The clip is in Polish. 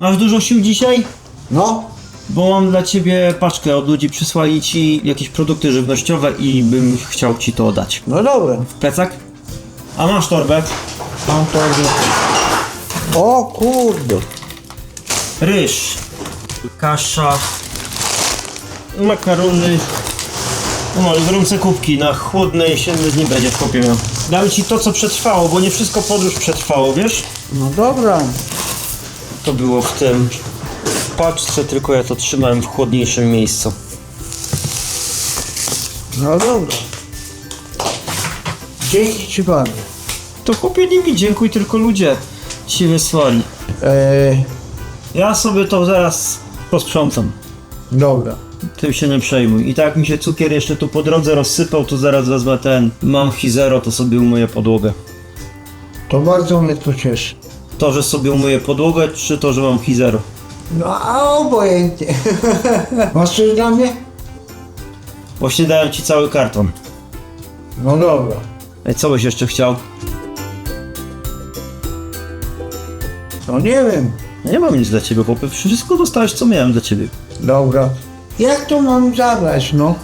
Masz dużo sił dzisiaj? No, Bo mam dla ciebie paczkę od ludzi, przysłali ci jakieś produkty żywnościowe i bym chciał ci to oddać. no dobra. Plecak? A masz torbę? Mam to. O kurde. Ryż, kasza, makarony. No i gorące kubki na chłodne jesienne dni będzie w kopie miał. Dam ci to, co przetrwało, bo nie wszystko podróż przetrwało, wiesz? No dobra. To było w tym paczce, tylko ja to trzymałem w chłodniejszym miejscu. No dobra. Dzięki ci bardzo. To chłopie nie mi dziękuj, tylko ludzie ci wysłali. Eee, Ja sobie to zaraz posprzątam. dobra. Tym się nie przejmuj. I tak jak mi się cukier jeszcze tu po drodze rozsypał, to zaraz wezmę ten. Mam Hizero, to sobie umyję podłogę. To bardzo mnie to cieszy. To, że sobie umyję podłogę, czy to, że mam Hizero? No a obojętnie. Masz coś dla mnie? Właśnie dałem ci cały karton. No dobra. Ej, co byś jeszcze chciał? No nie wiem. Nie mam nic dla ciebie, chłopie. Wszystko dostałeś, co miałem dla ciebie. Dobra. Jak to mam zabrać, no?